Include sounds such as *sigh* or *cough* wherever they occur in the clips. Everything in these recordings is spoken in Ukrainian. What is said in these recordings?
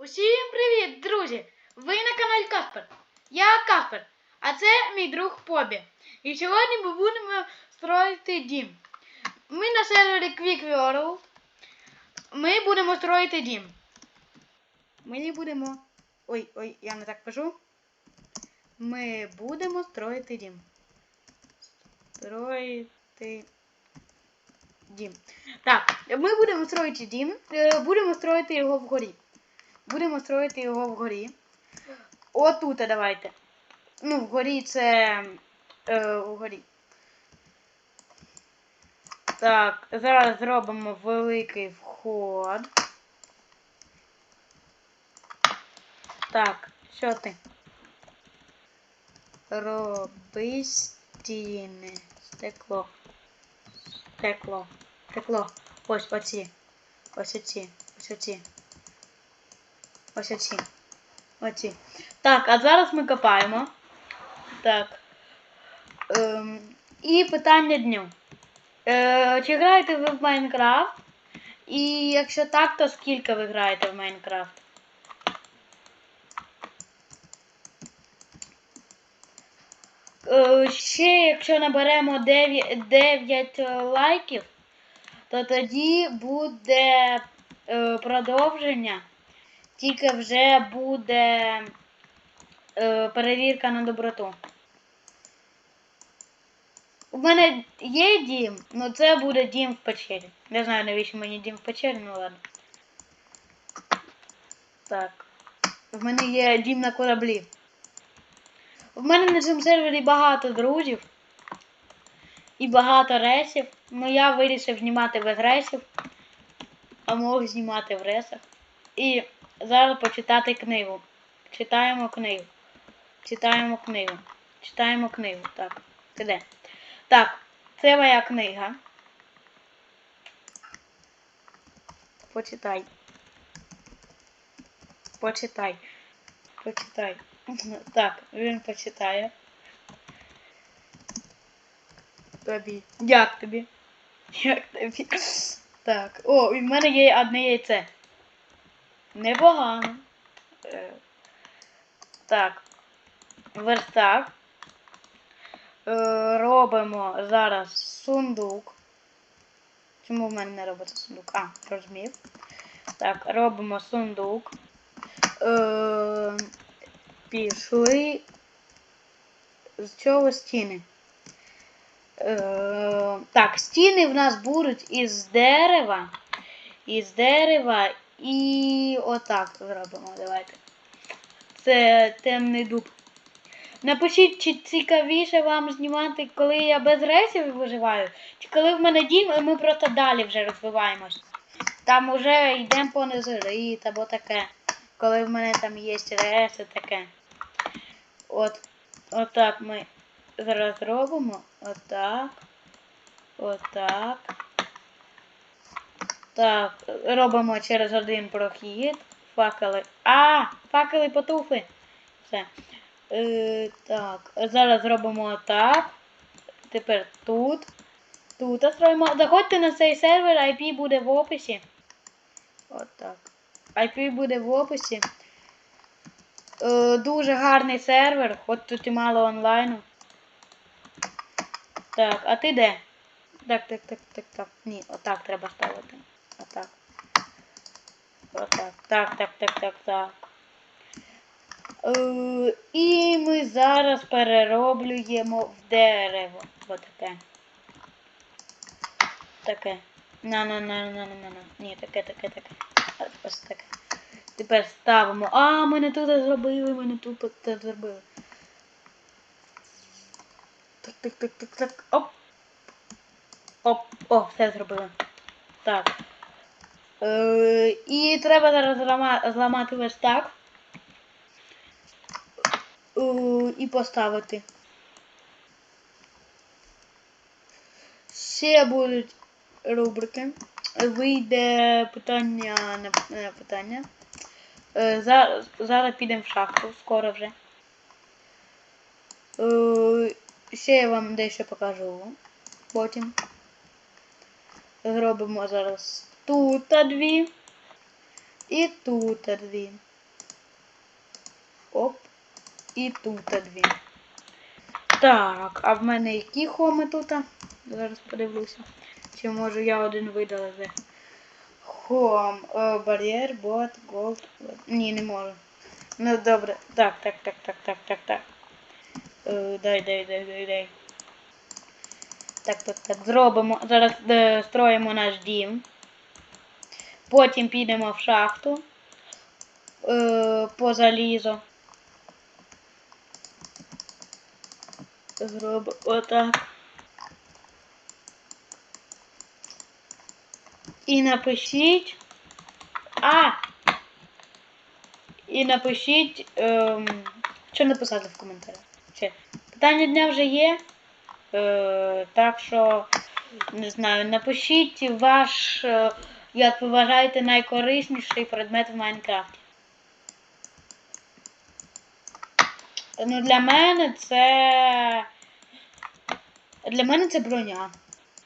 Усім привіт, друзі! Ви на каналі Каспер. Я Каспер, а це мій друг Побі. І сьогодні ми будемо строїти дім. Ми на сервері Quick World. Ми будемо строїти дім. Ми будемо. Ой, ой, я не так пишу. Ми будемо строїти дім. Строїти дім. Так, ми будемо строїти дім. Е, Будемо строїти його вгорі. Будемо строїти його вгорі. Отут давайте. Ну, вгорі це. Е, вгорі. Так, зараз зробимо великий вход. Так, що ти? Роби стіни. Стекло. Стекло. Стекло. Ось оці. Ось оці. Ось оці. Ось оці. Оці. Так, а зараз ми копаємо. Так. Ем, і питання дню. Е, чи граєте ви в Майнкрафт? І якщо так, то скільки ви граєте в Майнкрафт? Е, ще якщо наберемо 9, 9 лайків, то тоді буде е, продовження. Тільки вже буде е, перевірка на доброту. У мене є дім, але це буде дім в печері. Не знаю, навіщо мені дім в печері, ну ладно. Так. В мене є дім на кораблі. В мене на цьому сервері багато друзів і багато ресів. Ну я вирішив знімати без ресів, а мог знімати в ресах. І зараз почитати книгу. Читаємо книгу. Читаємо книгу. Читаємо книгу. Так. Ти? Так, це моя книга. Почитай. Почитай. Почитай. *laughs* Так, він почитає. Тобі. Як тобі? Як тобі? *laughs* Так. О, і в мене є одне яйце. Непогано. Е, Так. Верстак. Е, Робимо зараз сундук. Чому в мене не робиться сундук? А, розумів. Так, робимо сундук. Е, Пішли. З чого стіни? Так, стіни в нас будуть із дерева. Із дерева і отак зробимо. Давайте. Це темний дуб. Напишіть, чи цікавіше вам знімати, коли я без рейсів виживаю, чи коли в мене дім, і ми просто далі вже розвиваємось. Там уже йдемо по незерит або таке. Коли в мене там є реси таке. От, отак ми зараз робимо. Отак. Отак. Так, робимо через один прохід. Факели. А! Факели потухли. Все. Е, так, зараз робимо так. Тепер тут. Тут строїмо. Заходьте на цей сервер, IP буде в описі. Отак. IP буде в описі. Е, дуже гарний сервер, хоч тут і мало онлайну. Так, а ти де? Так, так, так, так, так. Ні, отак треба ставити. Отак. Отак. Так, так, так, так, так. Е, і ми зараз перероблюємо в дерево. Отаке. Таке. На на на на на на на Ні, таке, таке, таке. Ось таке. Тепер ставимо. А, ми не тут зробили, ми не тут зробили. Так, так, так, так, так. Оп. Оп. О, все зробили. Так. Е, і треба зараз злама- зламати верстак. Е, і поставити. Ще будуть рубрики. Вийде питання на питання. Е, Зараз, зараз підемо в шахту, скоро вже. Е, Ще я вам дещо покажу потім. Зробимо зараз тут дві. І тут дві. Оп. І тут дві. Так, а в мене які хоми тут? Зараз подивлюся. Чи можу я один видалити? Хом, е, бар'єр, бот, голд. Ні, не можу. Ну добре. Так, так, так, так, так, так, так. Е, дай, дай, дай, дай, дай. Так, так, так. Зробимо. Зараз е, строїмо наш дім. Потім підемо в шахту е, по залізу. Зробимо отак. І напишіть. А! І напишіть. Ем, що написати в коментарях. Ще. Питання дня вже є. Е, так що, не знаю, напишіть ваш, е, як ви вважаєте, найкорисніший предмет в Майнкрафті. Ну, для мене це. Для мене це броня.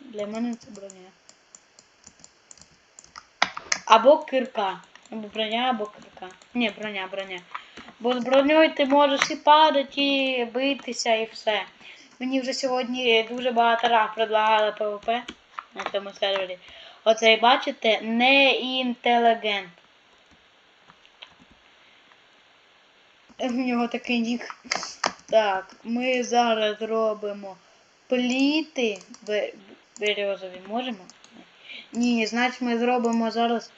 Для мене це броня. Або кирка. Або броня, або кирка. Ні, броня, броня. Бо з броньою ти можеш і падати, і битися, і все. Мені вже сьогодні дуже багато раз предлагали ПВП на цьому сервері. Оце, бачите, не інтелігент. У нього такий нік. Так, ми зараз робимо пліти березові. Можемо? Ні, значить ми зробимо зараз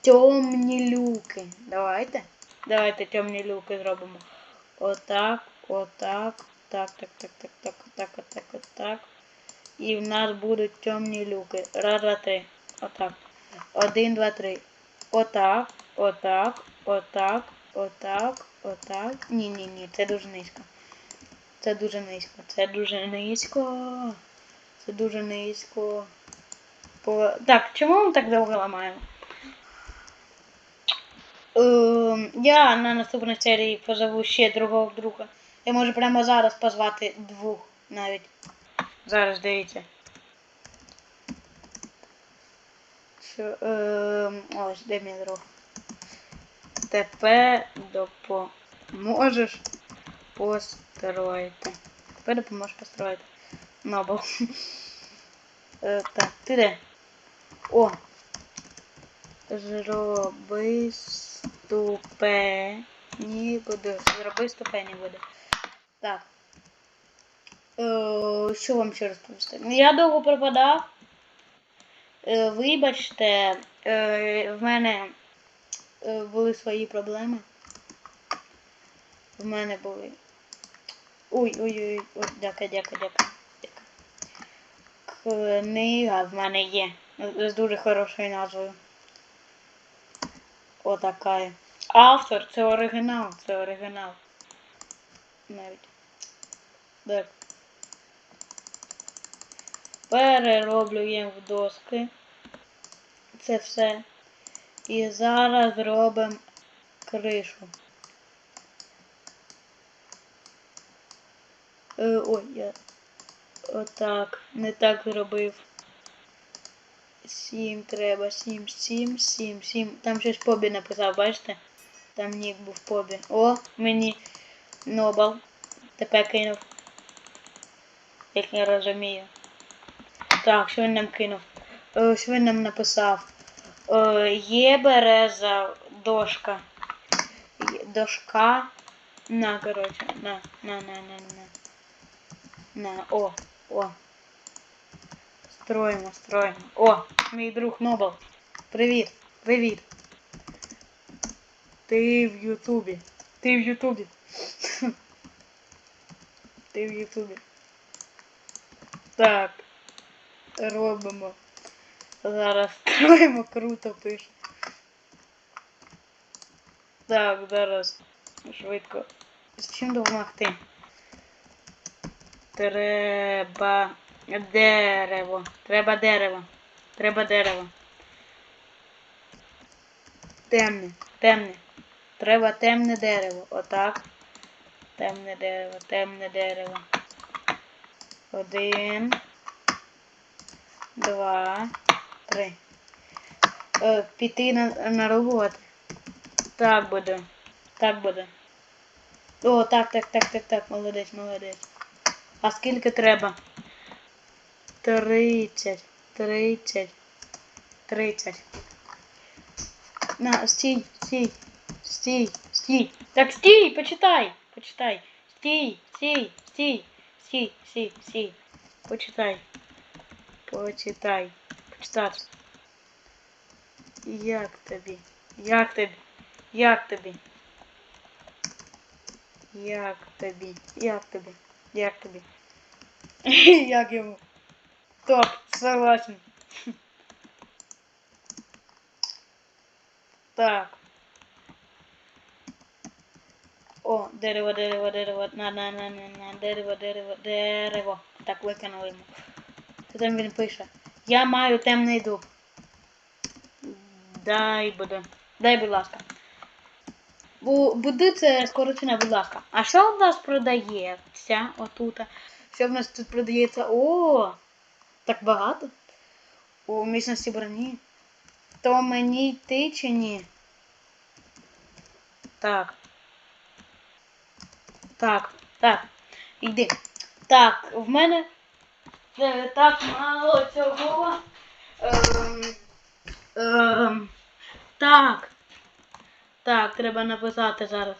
темні люки. Давайте. Давайте темні люки зробимо. Отак, отак, так, так, так, так, так, так, так, так, так. І в нас будуть темні люки. Раз, два, три. Отак. Один, два, три. Отак, отак, отак, отак, отак. Ні, ні, це дуже низько. Це дуже низько. Це дуже низько. Це дуже низько. По... Так, чому ми так довго ламаємо? Ем, я на наступній серії позову ще другого друга. Я можу прямо зараз позвати двох навіть. Зараз дивіться. Що, е, ось, де мій друг. Тепер допоможеш построїти. Тепер допоможеш построїти. Нобл. *laughs* Е, так, ти де? О! Зроби ступені буде. Зроби ступені буде. Так. Е, що вам ще розповісти? Я довго пропадав. Е, вибачте, е, в мене е, були свої проблеми. В мене були. Ой-ой-ой, ой, дякую, дякую, дякую. Книга в мене є. З дуже хорошою назвою. Отака. Автор, це оригінал, це оригінал. Навіть. Так. Перероблюємо в доски. Це все. І зараз робимо кришу. Е, ой, я отак, не так зробив. Сім треба, сім, сім, сім, сім. Там щось побі написав, бачите? Там нік був побі. О, мені Нобл. Тепер кинув. Як я розумію. Так, що він нам кинув? Е, що він нам написав? Е, є береза дошка. Дошка. На, коротше, на, на, на, на, на. На, о, о. Строїмо, строїмо. О, мій друг Нобл. Привіт, привіт. Ти в Ютубі. Ти в Ютубі. *laughs* Ти в Ютубі. Так. Робимо. Зараз строїмо круто пише. Так, зараз. Швидко. З чим допомогти? Треба дерево. Треба дерево. Треба дерево. Темне, темне. Треба темне дерево. Отак. Темне дерево, темне дерево. Один. Два. Три. Е, піти на, на роботу. Так буде. Так буде. О, так, так, так, так, так, молодець, молодець. А скільки треба? Тридцять, тридцять, тридцять. На, стій, стій, стій, стій. Так стій, почитай, почитай. Стій, стій, стій, стій, стій, стій. Почитай. Почитай. Почитати. Як тобі? Як тобі? Як тобі? Як тобі? Як тобі? Як тобі? *laughs* Як йому? Топ, согласен. *laughs* Так. О, дерево, дерево, дерево. На, на, на, на, на, дерево, дерево, дерево. Так, викинули йому. Що там він пише? Я маю темний дуб. Дай буде. Дай, будь ласка. Бу, буди це скорочене, будь ласка. А що в нас продається отут? Що в нас тут продається? О! Так багато. У міцності броні. То мені йти чи ні? Так. Так, так. Йди. Так, в мене е, так мало цього. Ем, ем, так. Так, треба написати зараз.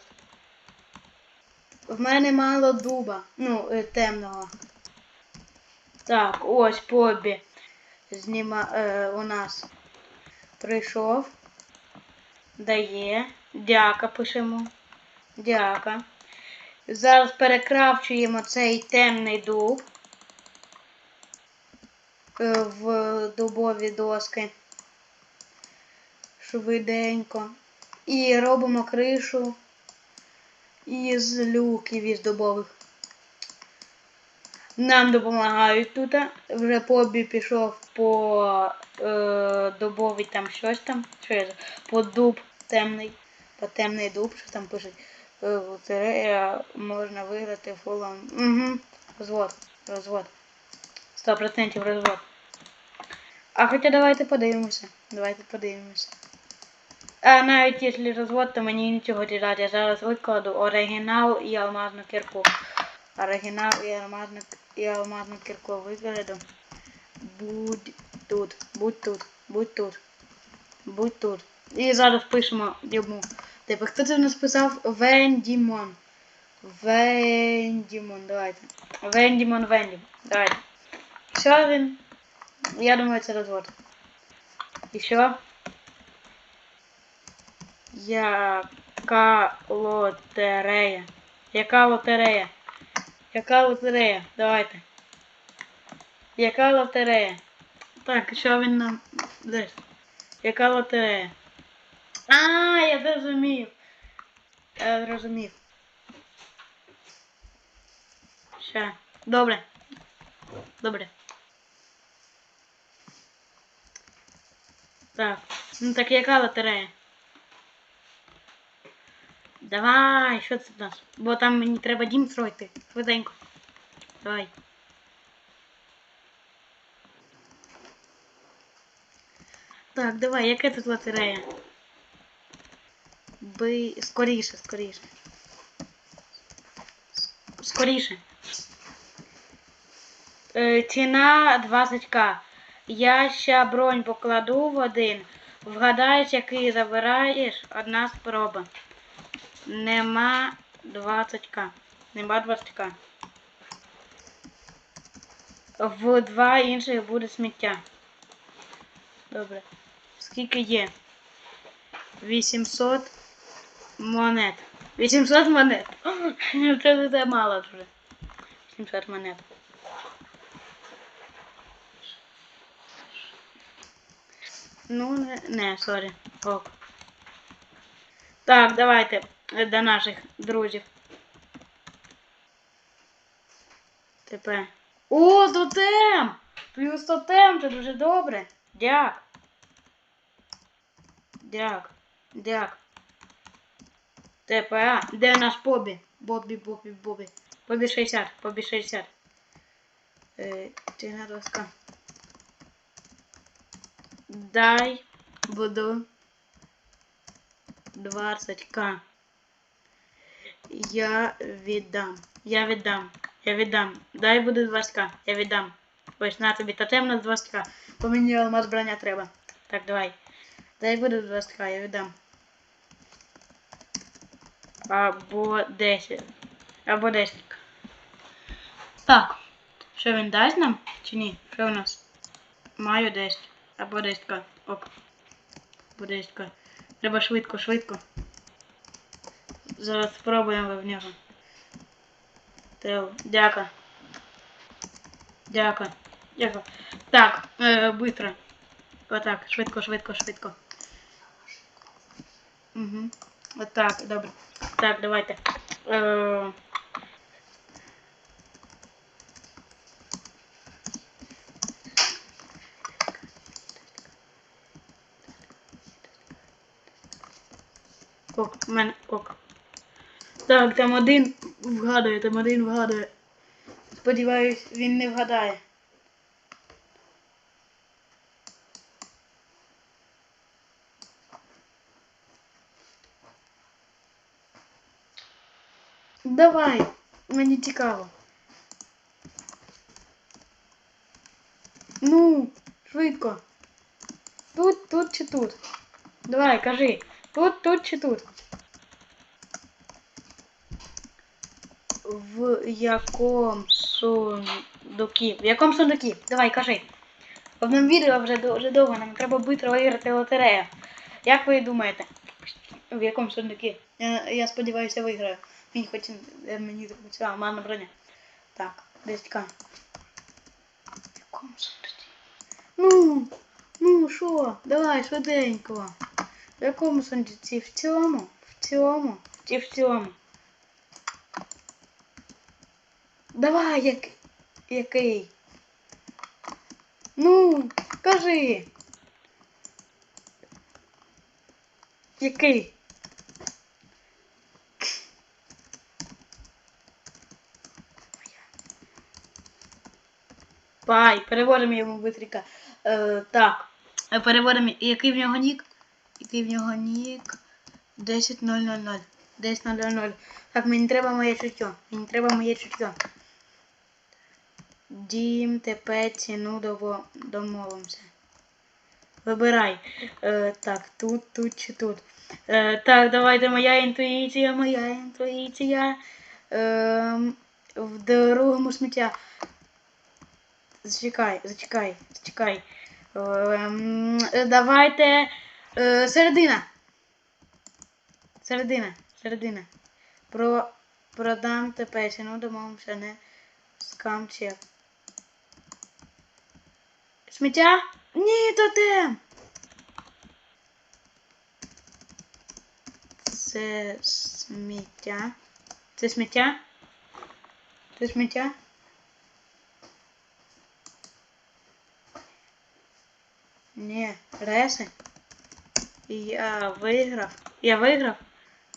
В мене мало дуба. Ну, е, темного. Так, ось Побі. Зніма е, у нас прийшов. Дає. Дяка пишемо. Дяка. Зараз перекравчуємо цей темний дуб в дубові доски. Швиденько. І робимо кришу із люків із дубових. Нам допомагають тут. Вже побі пішов по е, дубовий там щось там. Що я по дуб темний. По темний дуб, що там пишуть. Е, лотерея можна виграти фулом. Угу. Розвод. Розвод. 100% розвод. А хоча давайте подивимося. Давайте подивимося. А навіть якщо розвод, то мені нічого не дати. Я зараз викладу оригінал і алмазну кірку. Оригінал і алмазну, і алмазну кірку викладу. Будь тут, будь тут, будь тут, будь тут. І зараз пишемо йому. Типу, хто це в нас писав? Вендімон. Вендімон, давайте. Вендімон, Вендімон. Давайте. Він? Я думаю, це розвод. Що? Яка лотерея? Яка лотерея? Яка лотерея? Давайте. Яка лотерея? Так, що він нам дасть? Яка лотерея? А, я зрозумів. Я зрозумів. Ще. Добре. Добре. Так. Ну так яка лотерея? Давай, що це в нас? Бо там мені треба дім строїти. Швиденько. Давай. Так, давай, яке тут лотерея? Би... Скоріше, скоріше. Скоріше. Е, ціна 20к. Я ще бронь покладу в один. Вгадаєш, який забираєш, одна спроба. Нема 20к. Нема 20к. В два інших буде сміття. Добре. Скільки є? 800 монет. 800 монет. *gasps* Це, це мало вже. 800 монет. Ну, не, не, сорі. Ок. Так, давайте е, до наших друзів. Тепер. О, тотем! Плюс тотем, це дуже добре. Дяк. Дяк. Дяк. ТПА. Де наш Бобі? Бобі, Бобі, Бобі. Бобі 60, Бобі 60. Е, доска. Дай буду 20к. Я віддам. Я віддам. Я віддам. Дай буде 20к. Я віддам. Ось на тобі тотем на 20к. Бо мені алмаз броня треба. Так, давай. Дай буде 20к, я віддам. Або 10. Або 10. Так. Що він дасть нам? Чи ні? Що у нас? Маю 10. Або 10к. Ок. Або 10к. Треба швидко, швидко. Зараз спробуємо в нього. Тео, дяка. Дяка. Дяка. Так, е, быстро. Отак, швидко, швидко, швидко. Угу. Отак, добре. Так, давайте. Е, ок, в мене ок. Так, там один вгадує, там один вгадує. Сподіваюсь, він не вгадає. Давай, мені цікаво. Ну, швидко. Тут, тут чи тут? Давай, кажи. Тут, тут чи тут? В якому сундукі? В якому сундукі? Давай, кажи. В одному відео вже дуже довго, нам треба швидко виграти лотерею. Як ви думаєте? В якому сундукі? Я, я сподіваюся, виграю. Мені хоч е, мені ця мана броня. Так, десь. В якому сундуці? Ну, ну що? Давай, швиденько. Якому сундуці? В цьому? В цьому? Чи в цьому? Давай, як... який? Ну, кажи. Який? Пай, переводимо йому бистренько. Е, так. Е, Переводимо, який в нього нік? Який в нього нік? 10000. 10.00. Так, мені треба моє чуття. Мені треба моє чуття. Дім, ТП, ціну домовимося. Вибирай. Е, так, тут, тут чи тут. Е, так, давайте моя інтуїція, моя інтуїція. Е, в другому сміття. Зачекай, зачекай, зачекай. Е, давайте. Е, середина. Середина, середина. Про продам ТП, ціну домовимося, не скамчек. Сміття? Ні, тотем! Це сміття. Це сміття? Це сміття? Ні, реси. Я виграв. Я виграв.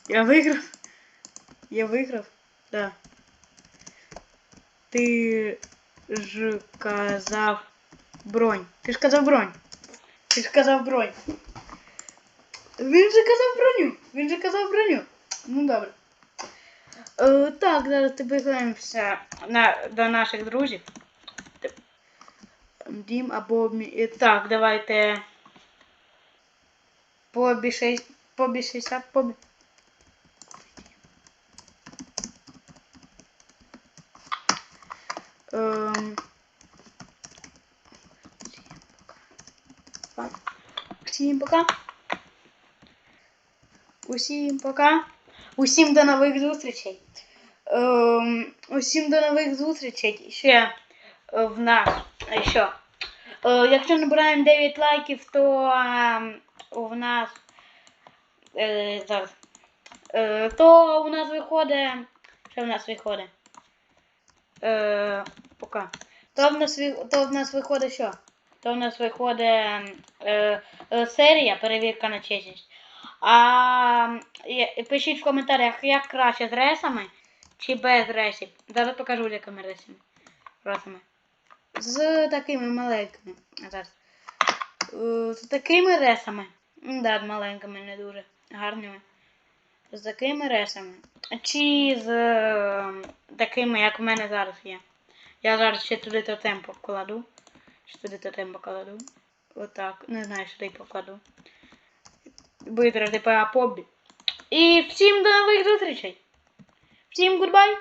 Я виграв. Я виграв. Да. Ти ж казав бронь. Ти ж казав бронь. Ти ж казав бронь. Він же казав броню. Він же казав броню. Ну добре. Е, так, зараз підбираємося на, до наших друзів. Дім або е, Так, давайте. Побішись. Побішися. Побі... Ем... Всім пока. Усім пока. Усім до нових зустрічей. Ем, усім до нових зустрічей. Ще е, в нас. Що? Е, якщо набираємо 9 лайків, то в нас. Е, зараз. Е, то у нас виходить. Що в нас виходить? Е, пока. То в нас то в нас виходить що? То в нас виходить е, е, серія перевірка на чесність. А є- пишіть в коментарях, як краще з ресами чи без ресів. Зараз покажу якими ресами. Ресами. З такими маленькими. Зараз. Е, З такими ресами. Да, маленькими не дуже. Гарними. З такими ресами. Чи з е, такими, як в мене зараз є. Я зараз ще туди тотем покладу. Ще туди тотем покладу. Отак. Не знаю, сюди покладу. Витрати по побі. І всім до нових зустрічей. Всім гудбай!